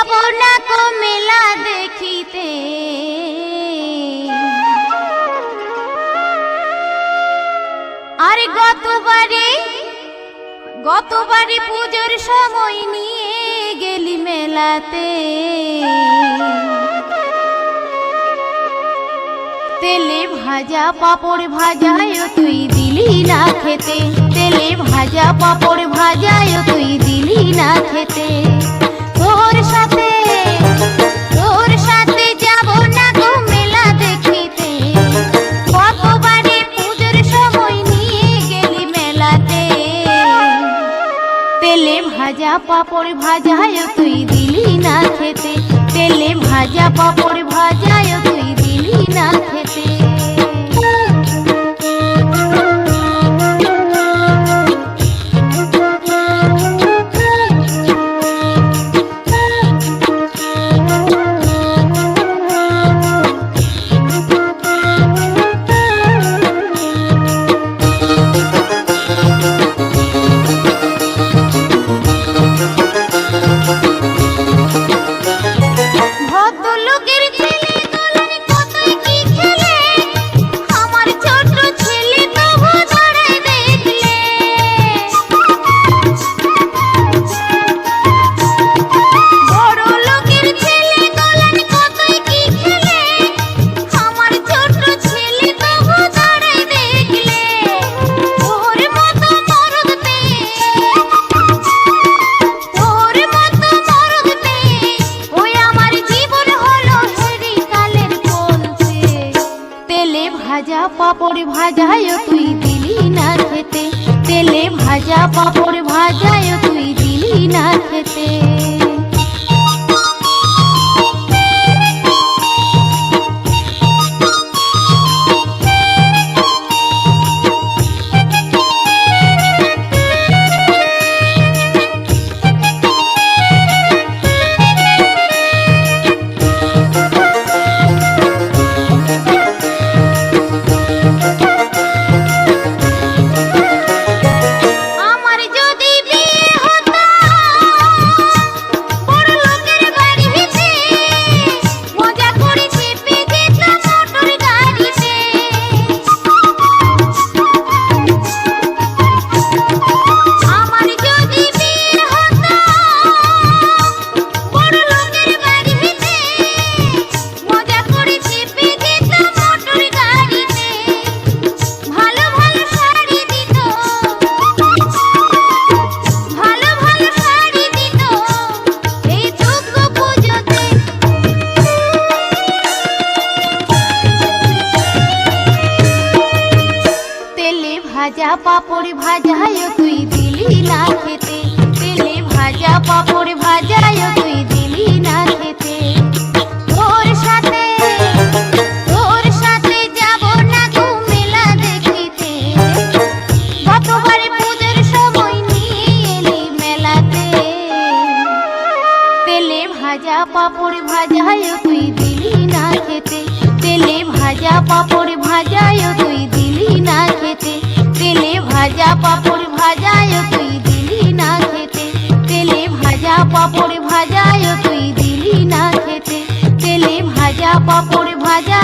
যাব না কো মেলা দেখিতে। আরে গতবারে গতবারে পুজোর সময় নিয়ে গেলি মেলাতে। তেলে ভাজা পাপড় ভাজায় তুই দিলি না খেতে। তেলে ভাজা পাপড় ভাজায় তুই দিলি না খেতে। ভাজা পাপড় ভাজায় তুই দিলি না খেতে। তেলে ভাজা পাপড় ভাজায় তুই দিলি না খেতে। ভাজা পাপড় ভাজায় তুই দিলি না খেতে। তেলে ভাজা পাপড় ভাজায় ভাজা পাপড় ভাজায় তুই দিলি না খেতে। তেলে ভাজা পাপড় ভাজায় তুই দিলি না খেতে। তোর সাথে তোর সাথে যাব না গো মেলা দেখিতে। গতবারে পুজোর সময় নিয়ে এলি মেলাতে। তেলে ভাজা পাপড় ভাজায় তুই দিলি না খেতে। তেলে ভাজা পাপড় ভাজায় তুই ভাজা পাপড় ভাজায় তুই দিলি না খেতে। তেলে ভাজা পাপড় ভাজায় তুই দিলি না খেতে। তেলে ভাজা পাপড় ভাজা